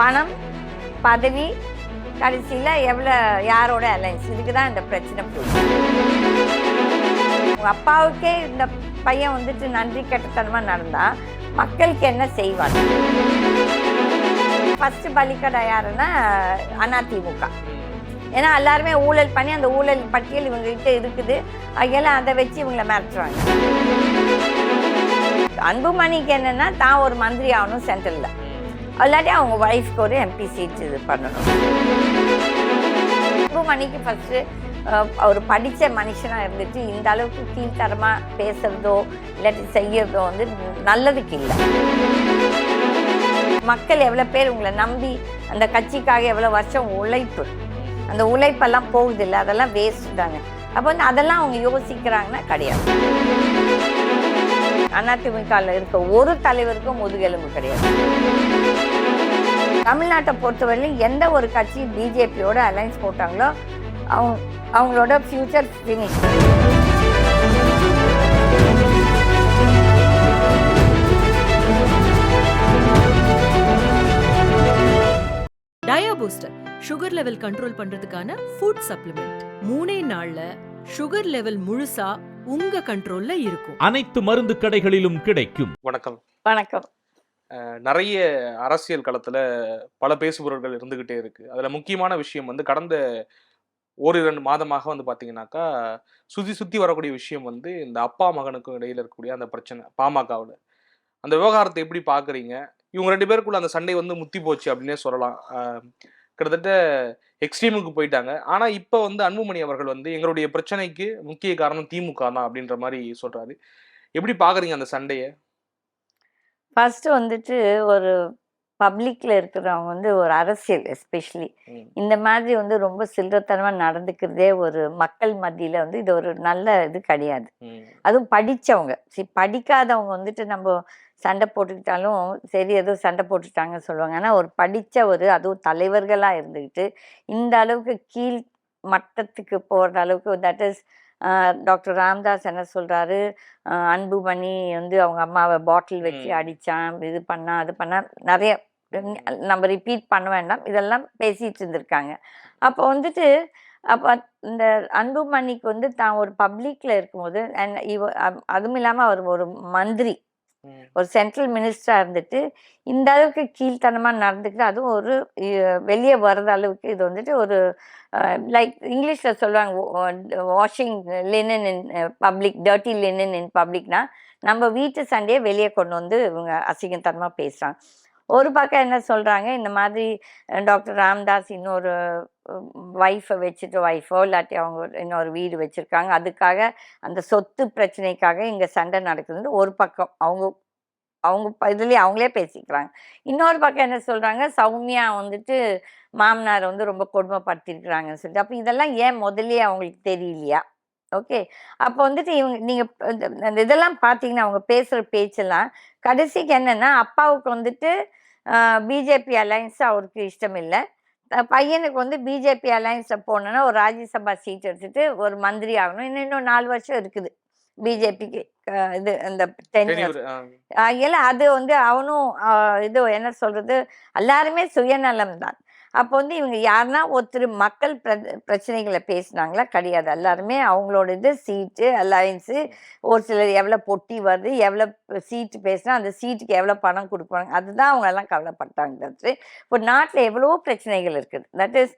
பணம் பதவி கடைசியில் எவ்வளோ யாரோட அலைன்ஸ் இதுக்கு தான் இந்த பிரச்சனை போகுது உங்க அப்பாவுக்கே இந்த பையன் வந்துட்டு நன்றி கெட்டத்தனமாக நடந்தால் மக்களுக்கு என்ன செய்வாங்க? ஃபர்ஸ்ட் பலிக்கடை யாருன்னா அதிமுக ஏன்னா எல்லாருமே ஊழல் பண்ணி அந்த ஊழல் பட்டியல் இவங்ககிட்ட இருக்குது. அதெல்லாம் அதை வச்சு இவங்களை மிரட்டுறாங்க. அன்புமணிக்கு என்னன்னா தான் ஒரு மந்திரி ஆகணும் சென்ட்ரலில் இல்லாட்டி அவங்க ஒய்ஃப்க்கு ஒரு எம்பி சீட் இது பண்ணணும். இப்போ மணிக்கு ஃபஸ்ட்டு அவர் படித்த மனுஷனாக இருந்துட்டு இந்த அளவுக்கு கீழ்த்தரமாக பேசுறதோ இல்லாட்டி செய்யறதோ வந்து நல்லதுக்கு இல்லை. மக்கள் எவ்வளோ பேர் உங்களை நம்பி அந்த கட்சிக்காக எவ்வளோ வருஷம் உழைப்பு. அந்த உழைப்பெல்லாம் போகுது இல்லை அதெல்லாம் வேஸ்ட் தாங்க அப்போ வந்து அதெல்லாம் அவங்க யோசிக்கிறாங்கன்னா கிடையாது. அதிமுகவில் இருக்க ஒரு தலைவருக்கும் முதுகெலும்பு கிடையாது. தமிழ்நாட்டை பொறுத்தவரையிலும் எந்த ஒரு கட்சி பிஜேபியோட அலைன்ஸ் போட்டாங்களோ அவங்க அவங்களோட future finish dia booster sugar level control பண்றதுக்கான ஃபுட் சப்ளிமெண்ட் மூணே நாள்ல சுகர் லெவல் முழுசா உங்க கண்ட்ரோல்ல இருக்கும். அனைத்து மருந்து கடைகளிலும் கிடைக்கும். வணக்கம். வணக்கம். நிறைய அரசியல் களத்தில் பல பேசுபவர்கள் இருந்துக்கிட்டே இருக்குது அதில் முக்கியமான விஷயம் வந்து கடந்த ஒரு இரண்டு மாதமாக வந்து பார்த்தீங்கன்னாக்கா சுத்தி சுற்றி வரக்கூடிய விஷயம் வந்து இந்த அப்பா மகனுக்கும் இடையில் இருக்கக்கூடிய அந்த பிரச்சனை பாமகவில். அந்த விவகாரத்தை எப்படி பார்க்குறீங்க இவங்க ரெண்டு பேருக்குள்ள அந்த சண்டை வந்து முத்தி போச்சு அப்படின்னே சொல்லலாம். கிட்டத்தட்ட எக்ஸ்ட்ரீமுக்கு போயிட்டாங்க. ஆனால் இப்போ வந்து அன்புமணி அவர்கள் வந்து எங்களுடைய பிரச்சனைக்கு முக்கிய காரணம் திமுக தான் அப்படின்ற மாதிரி சொல்கிறாரு எப்படி பார்க்குறீங்க அந்த சண்டையை? ஃபர்ஸ்ட் வந்துட்டு ஒரு பப்ளிக்ல இருக்கிறவங்க வந்து ஒரு அரசியல் எஸ்பெஷலி. இந்த மாதிரி வந்து ரொம்ப சில்லறத்தனமா நடந்துக்கிறதே ஒரு மக்கள் மத்தியில வந்து இது ஒரு நல்ல இது கிடையாது. அதுவும் படிச்சவங்க சரி படிக்காதவங்க வந்துட்டு நம்ம சண்டை போட்டுக்கிட்டாலும் சரி ஏதோ சண்டை போட்டுட்டாங்கன்னு சொல்லுவாங்க ஆனால் ஒரு படிச்ச ஒரு அதுவும் தலைவர்களாக இருந்துக்கிட்டு இந்த அளவுக்கு கீழ் மட்டத்துக்கு போகிற அளவுக்கு தட் இஸ் டாக்டர் ராம்தாஸ் என்ன சொல்கிறாரு அன்புமணி வந்து அவங்க அம்மாவை பாட்டில் வச்சு. அடித்தான் இது பண்ணா அது பண்ணா நிறைய நம்ம ரிப்பீட் பண்ண வேண்டாம் இதெல்லாம் பேசிட்டு இருந்திருக்காங்க அப்போ வந்துட்டு அப்போ இந்த அன்புமணிக்கு வந்து தான் ஒரு பப்ளிக்ல இருக்கும்போது and இவ அதுவும் இல்லாமல் அவர் ஒரு மந்திரி. ஒரு சென்ட்ரல் மினிஸ்டராக இருந்துட்டு இந்த அளவுக்கு கீழ்த்தனமாக நடந்துக்கிட்டு அதுவும் ஒரு வெளியே வர்ற அளவுக்கு இது வந்துட்டு ஒரு லைக் இங்கிலீஷில் சொல்லுவாங்க washing linen in public dirty linen in பப்ளிக்னா நம்ம வீட்டு சண்டையை வெளியே கொண்டு வந்து இவங்க அசிங்கத்தனமாக பேசுகிறாங்க ஒரு பக்கம் என்ன சொல்கிறாங்க இந்த மாதிரி டாக்டர் ராம்தாஸ் இன்னொரு ஒய்ஃபை வச்சுட்டு ஒய்ஃபோ இல்லாட்டி அவங்க ஒரு- இன்னொரு வீடு வச்சுருக்காங்க. அதுக்காக அந்த சொத்து பிரச்சனைக்காக இங்கே சண்டை நடக்குதுன்னு ஒரு பக்கம் அவங்க அவங்க ப- அவங்களே பேசிக்கிறாங்க. இன்னொரு பக்கம் என்ன சொல்கிறாங்க சௌமியா வந்துட்டு மாமனார் வந்து ரொம்ப கொடுமைப்படுத்திருக்கிறாங்கன்னு சொல்லிட்டு. அப்போ இதெல்லாம் ஏன் முதல்லயே அவங்களுக்கு தெரியலையா? ஓகே. அப்போ வந்துட்டு இவங்க நீங்கள் இந்த- இதெல்லாம் பார்த்தீங்கன்னா அவங்க பேசுகிற பேச்செல்லாம் கடைசிக்கு என்னென்னா அப்பாவுக்கு வந்துட்டு பிஜேபி அலைன்ஸ் அவருக்கு இஷ்டம் இல்லை பையனுக்கு வந்து பிஜேபி அலைன்ஸ்ல போனோன்னா ஒரு ராஜ்யசபா சீட் எடுத்துட்டு ஒரு மந்திரி ஆகணும். இன்னும் இன்னும் நாலு வருஷம் இருக்குது பிஜேபிக்கு இது அந்த டென் tenure, ஆ. இல்லை அது வந்து அவனும் இது என்ன சொல்றது எல்லாருமே சுயநலம் தான். அப்போ வந்து இவங்க யாருன்னா ஒருத்தர் மக்கள் பிர- பிரச்சனைகளை பேசுனாங்களா? கிடையாது. எல்லாருமே அவங்களோட இது சீட்டு அலைன்ஸு ஒரு சிலர் எவ்வளோ பொட்டி வருது எவ்வளோ சீட்டு பேசுனா அந்த சீட்டுக்கு எவ்வளோ பணம் கொடுப்பாங்க. அதுதான் அவங்க எல்லாம் கவலைப்பட்டாங்க இப்போ நாட்டில் எவ்வளோ பிரச்சனைகள் இருக்குது. தட் இஸ்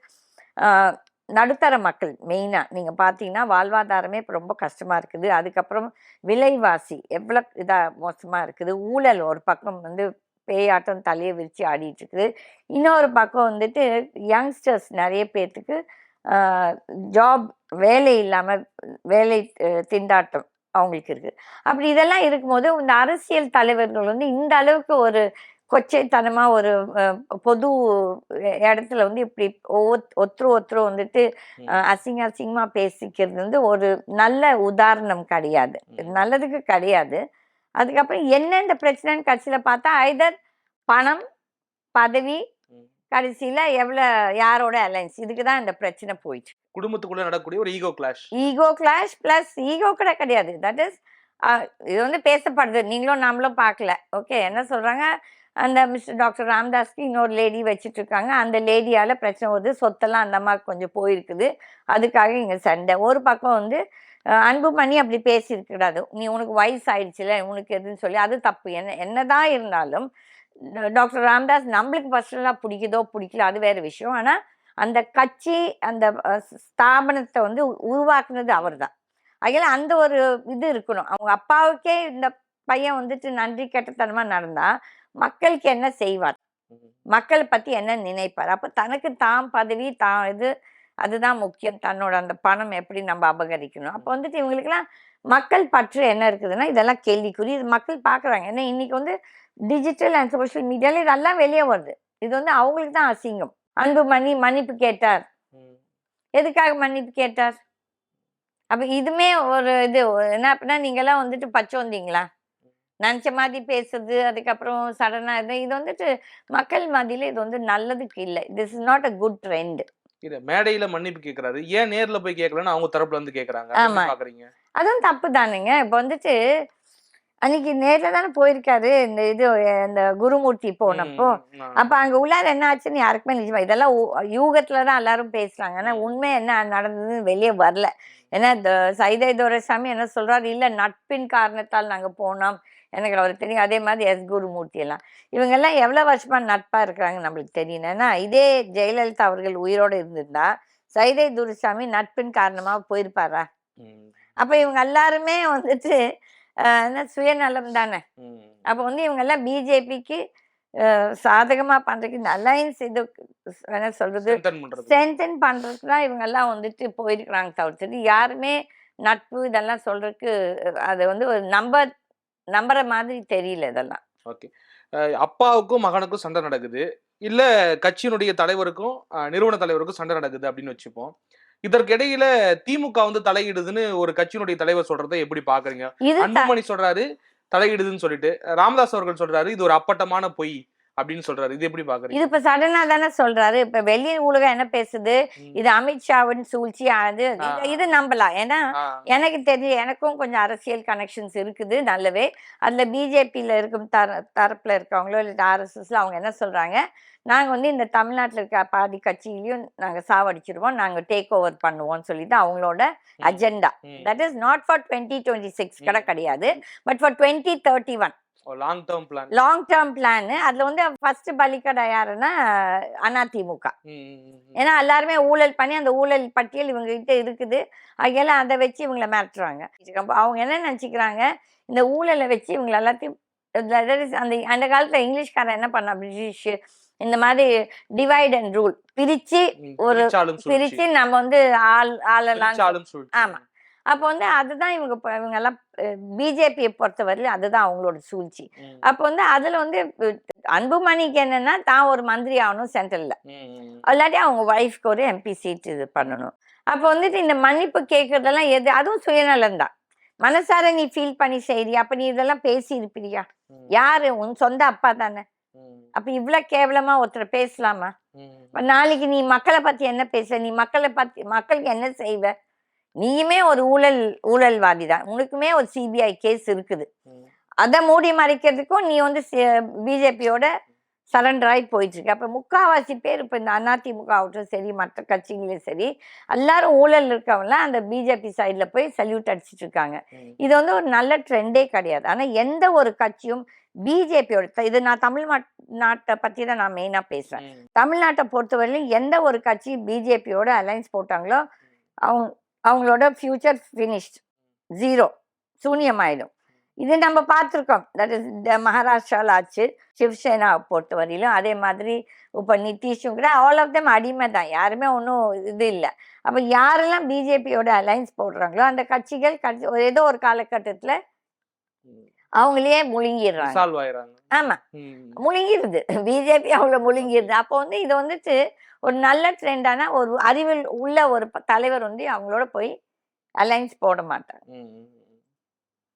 நடுத்தர மக்கள் மெயினாக நீங்கள் பார்த்தீங்கன்னா வாழ்வாதாரமே இப்போ ரொம்ப கஷ்டமாக இருக்குது. அதுக்கப்புறம் விலைவாசி எவ்வளோ இதாக மோசமாக இருக்குது. ஊழல் ஒரு பக்கம் வந்து பேயாட்டம் தலையை விரித்து ஆடிட்டு இருக்குது இன்னொரு பக்கம் வந்துட்டு யங்ஸ்டர்ஸ் நிறைய பேர்த்துக்கு ஜாப் வேலை இல்லாமல் வேலை திண்டாட்டம் அவங்களுக்கு இருக்குது அப்படி இதெல்லாம் இருக்கும்போது இந்த அரசியல் தலைவர்கள் வந்து இந்த அளவுக்கு ஒரு கொச்சைத்தனமாக ஒரு பொது இடத்துல வந்து இப்படி ஒவ்வொரு ஒருத்தர் ஒருத்தர் வந்துட்டு அசிங்க அசிங்கமாக பேசிக்கிறது வந்து ஒரு நல்ல உதாரணம் கிடையாது. நல்லதுக்கு கிடையாது. அதுக்கப்புறம் என்னென்ன பிரச்சனைன்னு கட்சியில் பார்த்தா ஐதர் பணம் பதவி. கடைசியில் எவ்வளோ யாரோட அலைன்ஸ் இதுக்கு தான் இந்த பிரச்சனை போயிட்டு குடும்பத்துக்குள்ள நடக்கக்கூடிய ஒரு ego clash ego clash plus ego கூட கிடையாது. தட் இஸ் இது வந்து பேசப்படுது. நீங்களும் நாமளும் பார்க்கல. ஓகே என்ன சொல்றாங்க? அந்த மிஸ்டர் டாக்டர் ராம்தாஸ்க்கு இன்னொரு லேடி வச்சுட்டு இருக்காங்க. அந்த லேடியால பிரச்சனை வருது. சொத்தெல்லாம் அந்த அம்மாவுக்கு கொஞ்சம் போயிருக்குது. அதுக்காக இங்க சண்டை. ஒரு பக்கம் வந்து அன்புமணி அப்படி பேசியிருக்கூடாது நீ உனக்கு வயசு ஆயிடுச்சுல உனக்கு எதுன்னு சொல்லி அது தப்பு. என்ன என்னதான் இருந்தாலும் டாக்டர் ராம்தாஸ் நம்மளுக்கு பர்சனலாக பிடிக்குதோ பிடிக்கல அது வேற விஷயம். ஆனால் அந்த கட்சி அந்த ஸ்தாபனத்தை வந்து உ- உருவாக்குனது அவர்தான். அதனால அந்த ஒரு இது இருக்கணும். அவங்க அப்பாவுக்கே இந்த பையன் வந்துட்டு நன்றி கெட்டத்தனமாக நடந்தால் மக்களுக்கு என்ன செய்வார்? மக்களை பற்றி என்ன நினைப்பார்? அப்போ தனக்கு தான் பதவி தான் இது அதுதான் முக்கியம். தன்னோட அந்த பணம் எப்படி நம்ம அபகரிக்கணும்? அப்போ வந்துட்டு இவங்களுக்கெல்லாம் மக்கள் பற்று என்ன இருக்குதுன்னா இதெல்லாம் கேள்விக்குறி. இது மக்கள் பார்க்குறாங்க. ஏன்னா இன்னைக்கு வந்து டிஜிட்டல் அண்ட் சோஷியல் மீடியால இதெல்லாம் வெளியே வருது. இது வந்து அவங்களுக்கு தான் அசிங்கம். அன்புமணி மன்னிப்பு கேட்டார். எதுக்காக மன்னிப்பு கேட்டார்? அப்ப இதுமே ஒரு இது. என்ன அப்படின்னா நீங்கெல்லாம் வந்துட்டு பச்சை வந்தீங்களா? நினச்ச மாதிரி பேசுறது அதுக்கப்புறம் சடனா இது. இது வந்துட்டு மக்கள் மத்தியில இது வந்து நல்லதுக்கு இல்லை. This is not a good trend இல்ல மேடையில மன்னிப்பு கேக்குறாரு. ஏன் நேர்ல போய் கேட்கலன்னு அவங்க தரப்புல இருந்து கேக்குறாங்க. பாக்குறீங்க? அதுவும் தப்பு தானுங்க. இப்போ வந்துட்டு அன்னைக்கு நேர்ல தானே போயிருக்காரு இந்த இது இந்த குருமூர்த்தி போனப்போ. அப்ப அங்க உள்ளார என்ன ஆச்சுன்னு யாருக்குமே நிஜமா இதெல்லாம் ஊ- யூகத்துல தான் எல்லாரும் பேசுறாங்க. ஆனா உண்மை என்ன நடந்ததுன்னு வெளியே வரல. ஏன்னா இந்த சைதை துரைசாமி என்ன சொல்றாரு இல்ல நட்பின் காரணத்தால் நாங்க போனோம். எனக்கு அவர் தெரியும். அதே மாதிரி எஸ். குருமூர்த்தி எல்லாம் இவங்க எல்லாம் எவ்வளவு வருஷமா நட்பா இருக்கிறாங்க நம்மளுக்கு தெரியும் ஏன்னா இதே ஜெயலலிதா அவர்கள் உயிரோட இருந்திருந்தா சைதை துரைசாமி நட்பின் காரணமா போயிருப்பாரா? அப்ப இவங்க எல்லாருமே வந்துட்டு என்ன சுயநலம் தானே. அப்போ வந்து இவங்க எல்லாம் பிஜேபிக்கு சாதகமா பண்றதுக்கு இந்த அலையன்ஸ் இது என்ன சொல்றது? ஸ்ட்ரென்தன் பண்றதுக்கு தான் இவங்க எல்லாம் வந்துட்டு போயிருக்கிறாங்க தவிர்த்துட்டு யாருமே நட்பு இதெல்லாம் சொல்றதுக்கு அது வந்து ஒரு நம்ப நம்புற மாதிரி தெரியல இதெல்லாம். ஓகே. அப்பாவுக்கும் மகனுக்கும் சண்டை நடக்குது. இல்ல கட்சியினுடைய தலைவருக்கும் நிறுவன தலைவருக்கும் சண்டை நடக்குது அப்படின்னு வச்சுப்போம். இதற்கிடையில திமுக வந்து தலையிடுதுன்னு ஒரு கட்சியினுடைய தலைவர் சொல்றதை எப்படி பாக்குறீங்க? அன்புமணி சொல்றாரு தலையிடுதுன்னு சொல்லிட்டு. ராமதாஸ் அவர்கள் சொல்றாரு இது ஒரு அப்பட்டமான பொய். அப்படின்னு சொல்றாரு. இது எப்படி இது பாக்குறீங்க இப்ப சடனா தானே சொல்றாரு. இப்ப வெளி உலகம் என்ன பேசுது. இது அமித்ஷாவின் சூழ்ச்சி அது இது-. இது நம்பலாம் ஏன்னா எனக்கு தெரிஞ்சு எனக்கும் கொஞ்சம் அரசியல் கனெக்ஷன்ஸ் இருக்குது நல்லவே. அதில் பிஜேபியில் இருக்கும் தர தரப்பில் இருக்கவங்களோ இல்லை ஆர்எஸ்எஸ்ல அவங்க என்ன சொல்கிறாங்க நாங்கள் வந்து இந்த தமிழ்நாட்டில் இருக்க பாதி கட்சியிலையும் நாங்கள் சாவடிச்சிருவோம். நாங்கள் டேக் ஓவர் பண்ணுவோம்னு சொல்லிட்டு அவங்களோட agenda. That is not for twenty twenty six கூட. கிடையாது. But for twenty thirty one long term plan long term plan அதில் வந்து ஃபர்ஸ்ட் பலிக்கடை யாருன்னா அதிமுக ஏன்னா எல்லாருமே ஊழல் பண்ணி அந்த ஊழல் பட்டியல் இவங்க கிட்ட இருக்குது. அதெல்லாம் அதை வச்சு இவங்கள மிரட்டுறாங்க. அவங்க என்ன நினச்சிக்கிறாங்க? இந்த ஊழலை வச்சு இவங்க எல்லாத்தையும் அந்த அந்த காலத்துல இங்கிலீஷ்காரன் என்ன பண்ணா பிரிட்டிஷ் இந்த மாதிரி டிவைட் அண்ட் ரூல் பிரிச்சு ஒரு பிரிச்சு நம்ம வந்து ஆள் ஆளலாம் ஆமா. அப்போ வந்து அதுதான் இவங்க இவங்க எல்லாம் பிஜேபியை பொறுத்தவரையிலும் அதுதான் அவங்களோட சூழ்ச்சி. அப்போ வந்து அதுல வந்து அன்புமணிக்கு என்னன்னா தான் ஒரு மந்திரி ஆகணும் சென்ட்ரல்ல இல்லாட்டி அவங்க ஒய்ஃப்க்கு ஒரு எம்பி சீட் இது பண்ணணும். அப்போ வந்துட்டு இந்த மன்னிப்பு கேட்கறதெல்லாம் எது அதுவும் சுயநலம் தான். மனசார நீ ஃபீல் பண்ணி செய்றியா? அப்ப நீ இதெல்லாம் பேசி இருப்பியா யாரு? உன் சொந்த அப்பா தானே. அப்ப இவ்வளவு கேவலமா ஒருத்தர் பேசலாமா? நாளைக்கு நீ மக்களை பத்தி என்ன பேச நீ மக்களை பத்தி மக்களுக்கு என்ன செய்வ? நீயுமே ஒரு ஊழல் ஊழல்வாதி தான் உனக்குமே ஒரு சிபிஐ கேஸ் இருக்குது. அதை மூடி மறைக்கிறதுக்கும் நீ வந்து பிஜேபியோட சரண்டர் ஆகி போயிட்டு இருக்கு அப்ப முக்காவாசி பேர் இப்ப இந்த அதிமுக ஆகட்டும் சரி மற்ற கட்சிகளும் சரி எல்லாரும் ஊழல் இருக்கவங்களாம் அந்த பிஜேபி சைடுல போய் சல்யூட் அடிச்சிட்டு இருக்காங்க இது வந்து ஒரு நல்ல ட்ரெண்டே கிடையாது. ஆனா எந்த ஒரு கட்சியும் பிஜேபியோட இது நான் தமிழ் நாட்டை பத்தி தான் நான் மெயினா பேசுறேன். தமிழ்நாட்டை பொறுத்தவரையிலும் எந்த ஒரு கட்சி பிஜேபியோட அலைன்ஸ் போட்டாங்களோ அவங்க அவங்களோட ஃபியூச்சர் ஃபினிஷ்ட் ஜீரோ சூன்யமாயிடும். இது நம்ம பார்த்துருக்கோம். தட் இஸ் மகாராஷ்டிராவில் ஆச்சு. சிவசேனா பொறுத்தவரையிலும் அதே மாதிரி இப்போ நிதிஷும் கூட ஆல் ஆஃப் தம் அடிமை தான். யாருமே ஒன்றும் இது இல்லை. அப்போ யாரெல்லாம் பிஜேபியோட அலைன்ஸ் போடுறாங்களோ அந்த கட்சிகள் கட்சி ஏதோ ஒரு காலகட்டத்தில் அவங்களே முழுங்கிடுறாங்க. சால்வ் ஆயிராங்க ஆமா. முழுங்கிருது. பிஜேபி அவ்வளோ முழுங்கிருது. அப்போ வந்து இது வந்துட்டு ஒரு நல்ல ட்ரெண்டான ஒரு அறிவில் உள்ள ஒரு தலைவர் வந்து அவங்களோட போய் அலைன்ஸ் போட மாட்டாங்க.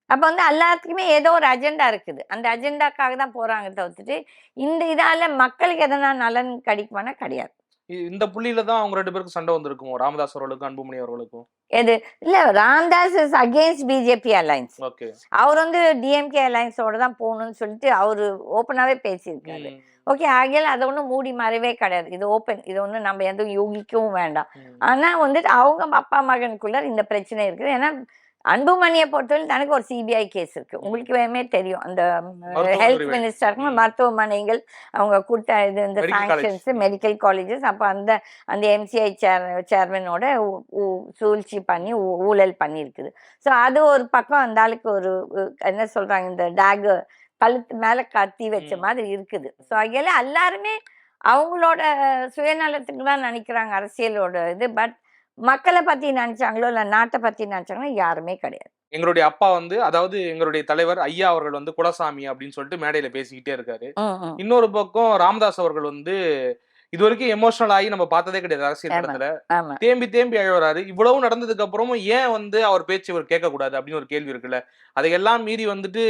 அப்போ வந்து எல்லாத்துக்குமே ஏதோ ஒரு அஜெண்டா இருக்குது. அந்த அஜெண்டாக்காக தான் போறாங்க தவிர்த்துட்டு இந்த இதால மக்களுக்கு எதனா நலன் கிடைக்குமானா கிடையாது. இந்த புள்ளியில தான் அவங்க ரெண்டு பேருக்கும் சண்டை வந்திருக்குமோ? ராமதாஸ் அவர்களுக்கும் அன்புமணி அவர்களுக்கும்? எது? இல்ல Ramdas is against BJP alliance okay. அவர் வந்து டிஎம்கே அலைன்ஸோட தான் போகணும்னு சொல்லிட்டு அவர் ஓப்பனாவே பேசியிருக்காரு. ஓகே ஆகையால் அதை ஒன்றும் மூடி மறைவே கிடையாது. இது ஓப்பன் இது ஒன்றும் நம்ம எதுவும் யோகிக்கவும் வேண்டாம். ஆனா வந்துட்டு அவங்க அப்பா மகனுக்குள்ள இந்த பிரச்சனை இருக்குது. ஏன்னா அன்புமணியை பொறுத்தவரை தனக்கு ஒரு சிபிஐ கேஸ் இருக்கு உங்களுக்கு வேணுமே தெரியும் அந்த ஹெல்த். மினிஸ்டருக்கு. மருத்துவமனைகள் அவங்க கொடுத்த இது இந்த. சாங்ஷன்ஸ் மெடிக்கல் காலேஜஸ் அப்போ அந்த அந்த எம்சிஐ சேர் சேர்மனோட சூழ்ச்சி பண்ணி ஊழல் பண்ணியிருக்குது ஸோ அது ஒரு பக்கம் அந்த ஆளுக்கு ஒரு என்ன சொல்றாங்க இந்த டேகு கழுத்து மேல கத்தி வச்ச. மாதிரி இருக்குது ஸோ அகையில எல்லாருமே அவங்களோட சுயநலத்துக்கு தான் நினைக்கிறாங்க அரசியலோட இது பட் மக்களை பத்தி நினைச்சாங்களோ இல்ல நாட்டை பத்தி நினைச்சாங்களோ யாருமே கிடையாது. எங்களுடைய அப்பா வந்து அதாவது எங்களுடைய தலைவர் ஐயா அவர்கள் வந்து குலசாமி அப்படின்னு சொல்லிட்டு மேடையில பேசிக்கிட்டே இருக்காரு. இன்னொரு பக்கம் ராமதாஸ் அவர்கள் வந்து இது வரைக்கும் எமோஷனல் ஆகி நம்ம பார்த்ததே கிடையாது அரசியல் ஆமா தேம்பி தேம்பி அழுவுறாரு. இவ்வளவு நடந்ததுக்கு அப்புறமும் ஏன் வந்து அவர் பேச்சு இவர் கேட்க கூடாது அப்படின்னு ஒரு கேள்வி இருக்குல்ல. அதையெல்லாம் மீறி வந்துட்டு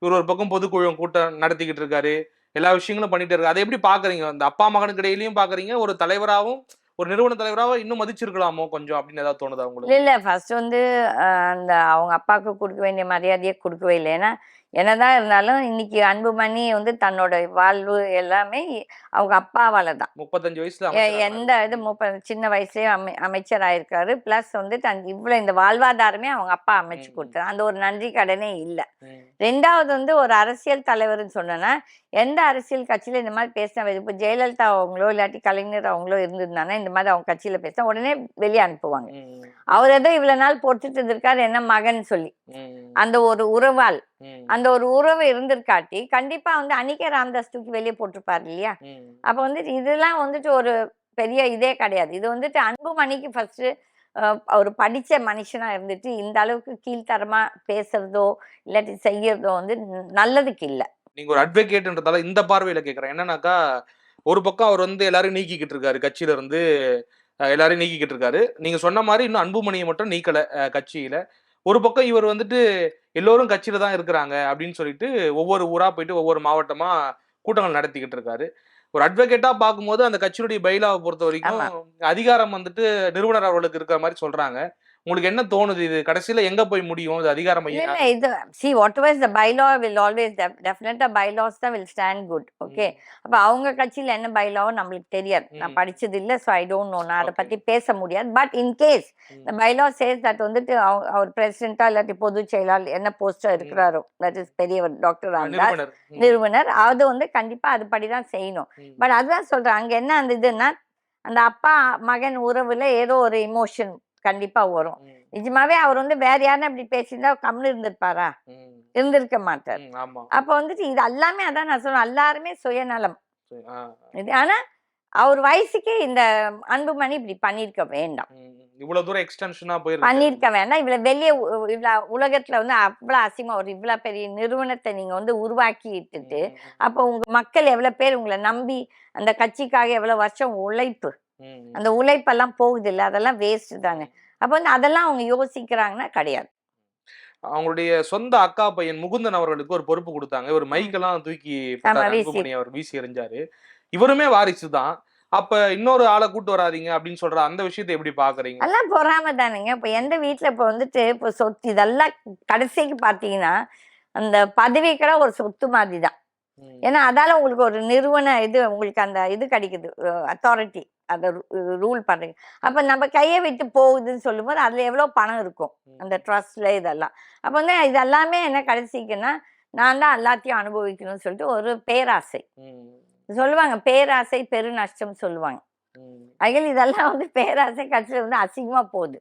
இவர் ஒரு பக்கம் பொதுக்குழு கூட்டம் நடத்திக்கிட்டு இருக்காரு. எல்லா விஷயங்களும் பண்ணிட்டு இருக்காரு. அதை எப்படி பாக்குறீங்க? அந்த அப்பா மகனுக்கு இடையிலயும் பாக்குறீங்க. ஒரு தலைவராகவும் ஒரு நிறுவன தலைவராக இன்னும் மதிச்சிருக்கலாமோ கொஞ்சம் அப்படின்னு ஏதாவது தோணுதா உங்களுக்கு? இல்ல ஃபர்ஸ்ட் வந்து அந்த அவங்க அப்பாவுக்கு கொடுக்க வேண்டிய மரியாதையை கொடுக்கவே இல்லை. ஏன்னா என்னதான் இருந்தாலும் இன்னைக்கு அன்புமணி வந்து தன்னோட வாழ்வு எல்லாமே அவங்க அப்பாவால தான். முப்பத்தஞ்சு வயசுல எந்த இது முப்பது சின்ன வயசுலயே அமை அமைச்சர் ஆயிருக்காரு. பிளஸ் வந்து தன் இவ்வளவு இந்த வாழ்வாதாரமே அவங்க அப்பா அமைச்சு. கொடுத்தாரு அந்த ஒரு நன்றி கடனே இல்லை. ரெண்டாவது வந்து ஒரு அரசியல் தலைவர்னு சொன்னேன்னா எந்த அரசியல் கட்சியில இந்த மாதிரி பேசினா இப்போ ஜெயலலிதா அவங்களோ இல்லாட்டி கலைஞர் அவங்களோ இருந்திருந்தாங்கன்னா இந்த மாதிரி அவங்க கட்சியில பேசினா உடனே வெளியே அனுப்புவாங்க. அவர் ஏதோ இவ்வளவு நாள் பொறுத்துட்டு இருந்திருக்காரு என்ன மகன் சொல்லி. அந்த ஒரு உறவால். அந்த ஒரு உறவு இருந்திருக்காட்டி கண்டிப்பா வந்து அன்னிக்கே ராமதாஸ் தூக்கி வெளியே போட்டிருப்பாரு இல்லையா? அப்ப வந்துட்டு இதெல்லாம் வந்துட்டு ஒரு பெரிய இதே கிடையாது. இது வந்துட்டு அன்புமணிக்கு ஃபர்ஸ்ட் ஒரு படிச்ச மனுஷனா இருந்துட்டு இந்த அளவுக்கு கீழ்த்தரமா பேசுறதோ இல்லாட்டி செய்யறதோ வந்து நல்லதுக்கு இல்ல. நீங்க ஒரு அட்வொகேட்ன்றதால இந்த பார்வையில கேக்குறேன். என்னன்னாக்கா ஒரு பக்கம் அவர் வந்து எல்லாரும் நீக்கிக்கிட்டு இருக்காரு கட்சியில இருந்து எல்லாரையும் நீக்கிக்கிட்டு இருக்காரு. நீங்க சொன்ன மாதிரி இன்னும் அன்புமணியை மட்டும் நீக்கல கட்சியில. ஒரு பக்கம் இவர் வந்துட்டு எல்லோரும் கட்சியில தான் இருக்கிறாங்க அப்படின்னு சொல்லிட்டு ஒவ்வொரு ஊரா போயிட்டு ஒவ்வொரு மாவட்டமா கூட்டங்கள் நடத்திக்கிட்டு இருக்காரு. ஒரு அட்வொகேட்டா பார்க்கும்போது அந்த கட்சியினுடைய பைலாவை பொறுத்த வரைக்கும் அதிகாரம் வந்துட்டு நிறுவனர் அவர்களுக்கு இருக்கிற மாதிரி சொல்றாங்க. உங்களுக்கு என்ன தோணுது இது? கடைசியில எங்க போய் முடியும்? இது அதிகாரம் இல்ல மையம் இது see whatever the bylaw will always டெஃபினட்டா பைலாஸ் தான் வில் ஸ்டாண்ட் குட் ஓகே அப்ப அவங்க கட்சியில என்ன பைலாவோ நம்மளுக்கு தெரியாது. நான். படிச்சது இல்ல ஸோ ஐ டோன்ட் நோ நான் அதை. பத்தி பேச முடியாது. But in case. இந்த பைலா சேஸ் தட் வந்துட்டு அவ- அவர் பிரசிடென்டா இல்லாட்டி பொதுச் செயலாளர் என்ன போஸ்டா இருக்கிறாரோ தட் இஸ் பெரியவர் டாக்டர் ராமதாஸ் நிறுவனர். அது வந்து கண்டிப்பா அது படிதான் செய்யணும். பட் அதுதான் சொல்றேன். அங்க என்ன அந்த இதுன்னா அந்த அப்பா மகன் உறவுல ஏதோ ஒரு இமோஷன் கண்டிப்பா வரும். நிஜமாவே அவர் வந்து வேற யாரும் அப்படி பேசியிருந்தா கம்னு இருந்திருப்பாரா? இருந்திருக்க மாட்டார். அப்ப வந்துட்டு இது எல்லாமே அதான் நான் சொல்றேன். எல்லாருமே சுயநலம். இது அவர் வயசுக்கு இந்த அன்புமணி இப்படி பண்ணிருக்க வேண்டாம். இவ்வளவு தூரம் எக்ஸ்டென்ஷனா போயிருக்கு பண்ணிருக்க வேண்டாம். இவ்வளவு வெளியே இவ்வளவு உலகத்துல வந்து அவ்வளவு அசிங்கமா. ஒரு இவ்வளவு பெரிய நிறுவனத்தை நீங்க வந்து உருவாக்கி இட்டுட்டு அப்போ உங்க மக்கள் எவ்வளவு பேர் உங்களை நம்பி அந்த கட்சிக்காக எவ்வளவு வருஷம் உழைப்பு அந்த உழைப்பெல்லாம் போகுது இல்ல அதெல்லாம் வேஸ்ட் தானே. அப்ப வந்து அதெல்லாம் அவங்க யோசிக்கிறாங்கன்னா கிடையாது. அவங்களுடைய சொந்த அக்கா பையன் முகுந்தன் அவர்களுக்கு ஒரு பொறுப்பு கொடுத்தாங்க. ஒரு மைக்கெல்லாம் தூக்கி. அன்புமணி அவர் வீசி எறிஞ்சாரு. இவருமே வாரிசு தான். அப்ப இன்னொரு ஆளை கூட்டு வராதீங்க அப்படின்னு சொல்ற அந்த விஷயத்தை எப்படி பாக்குறீங்க? எல்லாம் பொறாம தானுங்க. இப்ப எந்த வீட்டுல இப்ப வந்துட்டு இப்ப சொத்து இதெல்லாம் கடைசிக்கு பாத்தீங்கன்னா அந்த பதவி கூட ஒரு சொத்து மாதிரி தான். ஏன்னா அதால உங்களுக்கு ஒரு நிறுவன இது உங்களுக்கு அந்த இது கிடைக்குது அத்தாரிட்டி அதை ரூல் பண்றீங்க அப்ப நம்ம கையை விட்டு போகுதுன்னு சொல்லும்போது அதுல எவ்வளவு பணம் இருக்கும்? அந்த ட்ரஸ்ட்ல இதெல்லாம். அப்ப வந்து இது எல்லாமே என்ன கடைசிக்குன்னா நான் தான் எல்லாத்தையும் அனுபவிக்கணும்னு சொல்லிட்டு ஒரு பேராசை. சொல்லுவாங்க பேராசை பெருநஷ்டம் சொல்லுவாங்க. ம், அகில் இதெல்லாம் வந்து பேராசை கட்சியில வந்து அசிங்கமா போகுது.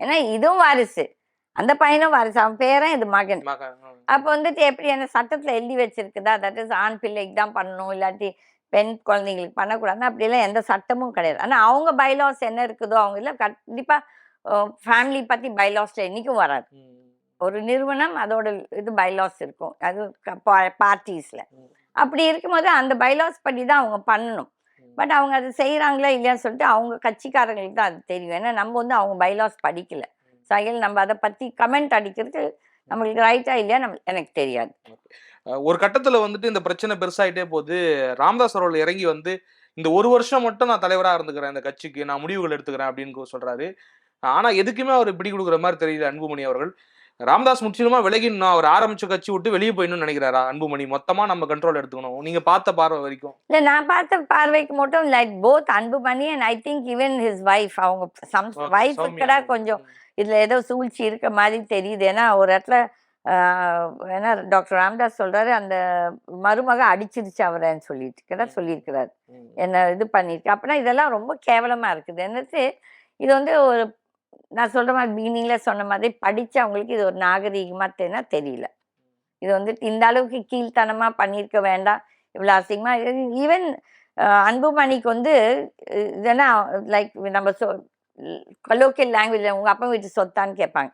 ஏன்னா இதுவும் வாரிசு. அந்த பையனும் வாரிசு. அவன் பேரன் இது மகன். அப்ப வந்துட்டு எப்படி என்ன சட்டத்துல எழுதி வச்சிருக்குதா? தட் இஸ் ஆண் பிள்ளைக்கு தான் பண்ணணும். இல்லாட்டி பெண் குழந்தைங்களுக்கு பண்ணக்கூடாதுன்னு அப்படிலாம் எந்த சட்டமும் கிடையாது. ஆனா அவங்க பைலாஸ் என்ன இருக்குதோ அவங்க இல்ல கண்டிப்பா ஃபேமிலி பத்தி பைலாஸ்ல என்னைக்கும் வராது. ஒரு நிறுவனம் அதோட இது பைலாஸ் இருக்கும். அது பார்ட்டிஸ்ல. அப்படி இருக்கும்போது அந்த பைலாஸ் படி தான் அவங்க பண்ணணும். பட் அவங்க அது செய்யறாங்களா இல்லையான்னு சொல்லிட்டு அவங்க கட்சிக்காரங்களுக்கு தான் அது தெரியும். ஏன்னா நம்ம வந்து அவங்க பைலாஸ் படிக்கல. சகையில் நம்ம அதை பத்தி கமெண்ட் அடிக்கிறதுக்கு நம்மளுக்கு ரைட்டா இல்லையா நம்ம எனக்கு தெரியாது. ஒரு கட்டத்துல வந்துட்டு இந்த பிரச்சனை பெருசாயிட்டே போகுது ராமதாஸ் அவர்கள் இறங்கி வந்து இந்த ஒரு வருஷம் மட்டும் நான் தலைவரா இருந்துக்கிறேன் இந்த கட்சிக்கு நான் முடிவுகள் எடுத்துக்கிறேன் அப்படின்னு சொல்றாரு. ஆனா எதுக்குமே அவர் பிடி கொடுக்குற மாதிரி தெரியல அன்புமணி அவர்கள். ராமதாஸ் முற்றிலுமா விலகிடணும். அவர் ஆரம்பிச்ச கட்சி விட்டு வெளியே போயிடணும்னு நினைக்கிறாரா அன்புமணி? மொத்தமா நம்ம கண்ட்ரோல் எடுத்துக்கணும். நீங்க பார்த்த பார்வை வரைக்கும். இல்ல நான் பார்த்த பார்வைக்கு மட்டும் like both Anbumani and I think even his wife அவங்க சம். கூட கொஞ்சம் இதுல ஏதோ சூழ்ச்சி இருக்க மாதிரி தெரியுது. ஏன்னா ஒரு இடத்துல ஏன்னா டாக்டர் ராமதாஸ் சொல்றாரு அந்த மருமக அடிச்சிருச்சு அவரைன்னு சொல்லிட்டு கூட சொல்லியிருக்கிறாரு. என்ன இது பண்ணிருக்கு? அப்படின்னா இதெல்லாம் ரொம்ப கேவலமா இருக்குது. என்னது இது வந்து ஒரு நான் சொல்ற மாதிரி பீனிங்ல சொன்ன மாதிரி படிச்சவங்களுக்கு இது ஒரு நாகரீகமா தெரியுனா தெரியல. இது வந்து இந்த அளவுக்கு கீழ்த்தனமா பண்ணியிருக்க வேண்டாம். இவ்வளோ அசிங்கமா ஈவன் அன்புமணிக்கு வந்து இதெல்லாம் லைக் நம்ம சொ கலோக்கியல் லாங்குவேஜ் உங்க அப்பா வீட்டு சொத்தான்னு கேட்பாங்க.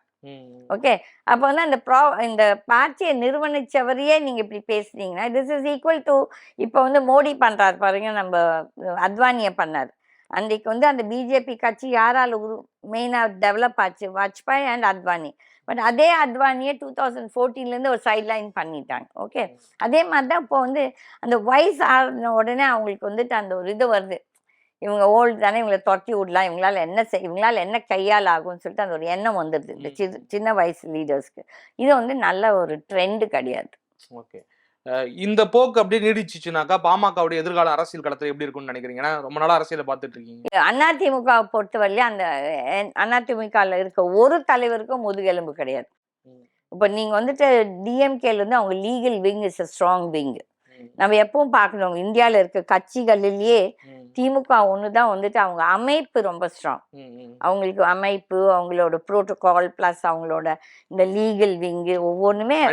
ஓகே. அப்போ வந்து அந்த ப்ரா இந்த பார்ட்டியை நிறுவனிச்சவரையே நீங்க இப்படி பேசுனீங்கன்னா திஸ் இஸ் ஈக்குவல் டு இப்போ வந்து மோடி பண்றாரு பாருங்க நம்ம அத்வானியை பண்ணார். அன்றைக்கு வந்து அந்த பிஜேபி கட்சி யாரால உரு மெயினாக டெவலப் ஆச்சு? வாஜ்பாய் அண்ட் அத்வானி. பட் அதே அத்வானியை டூ தௌசண்ட் ஃபோர்டீன்லேருந்து ஒரு சைட் லைன் பண்ணிட்டாங்க. ஓகே. அதே மாதிரி தான் இப்போ வந்து அந்த வயசு ஆன உடனே அவங்களுக்கு வந்துட்டு அந்த ஒரு இது வருது. இவங்க ஓல்டு தானே இவங்களை துரத்தி விடலாம். இவங்களால என்ன செய் இவங்களால என்ன கையால் ஆகும்னு சொல்லிட்டு அந்த ஒரு எண்ணம் வந்துடுது இந்த சின்ன சின்ன வயசு லீடர்ஸ்க்கு இது வந்து நல்ல ஒரு ட்ரெண்டு கிடையாது. ஓகே. இந்த போக்கு அப்படியே நீடிச்சிச்சுனாக்கா பாமகவுடைய எதிர்கால அரசியல் களத்துல எப்படி இருக்கும்னு நினைக்கிறீங்க? ஏன்னா ரொம்ப நாளா அரசியலை பார்த்துட்டு இருக்கீங்க அதிமுகவை பொறுத்தவரையிலும் அந்த அதிமுகவில் இருக்க ஒரு தலைவருக்கும் முதுகெலும்பு கிடையாது. இப்போ நீங்க வந்துட்டு டிஎம்கேல இருந்து அவங்க legal wing is a strong wing நம்ம எப்பவும் பார்க்கணும் இந்தியாவில் இருக்க கட்சிகளிலேயே. திமுக ஒன்று தான் வந்துட்டு அவங்க அமைப்பு ரொம்ப ஸ்ட்ராங். அவங்களுக்கு அமைப்பு அவங்களோட புரோட்டோகால் ப்ளஸ் அவங்களோட இந்த லீகல் விங்கு ஒவ்வொன்றுமே.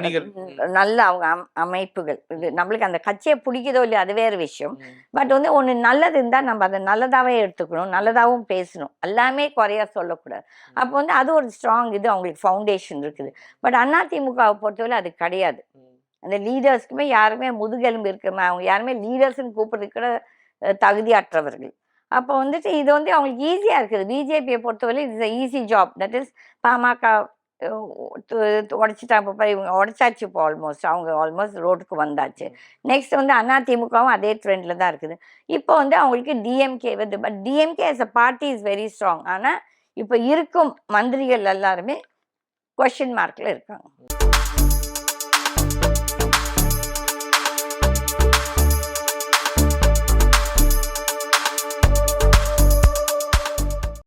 நல்ல அவங்க அம்- அமைப்புகள் இது நம்மளுக்கு அந்த கட்சியை பிடிக்குதோ இல்லையோ அது வேற விஷயம். பட் வந்து ஒன்று நல்லது இருந்தால் நம்ம அதை நல்லதாகவே எடுத்துக்கணும் நல்லதாகவும் பேசணும் எல்லாமே குறையா சொல்லக்கூடாது அப்போ வந்து அது ஒரு ஸ்ட்ராங் இது அவங்களுக்கு ஃபவுண்டேஷன் இருக்குது பட் அதிமுகவை பொறுத்தவரை அது கிடையாது. அந்த லீடர்ஸ்க்குமே யாருமே முதுகெலும்பு இருக்கிற அவங்க யாருமே லீடர்ஸ்னு கூப்பிடுறது கூட தகுதியற்றவர்கள். அப்போ வந்துட்டு இது வந்து அவங்களுக்கு ஈஸியாக இருக்குது. பிஜேபியை பொறுத்தவரை it's easy job that is PMK உடைச்சிட்டாங்க இப்போ இவங்க உடைச்சாச்சு இப்போ ஆல்மோஸ்ட் அவங்க ஆல்மோஸ்ட் ரோட்டுக்கு வந்தாச்சு. நெக்ஸ்ட் வந்து அதிமுகவும் அதே ட்ரெண்டில் தான் இருக்குது. இப்போ வந்து அவங்களுக்கு டிஎம்கே வருது but DMK as a party is very strong ஆனால் இப்போ இருக்கும் மந்திரிகள் எல்லாருமே கொஷின் மார்க்கில் இருக்காங்க.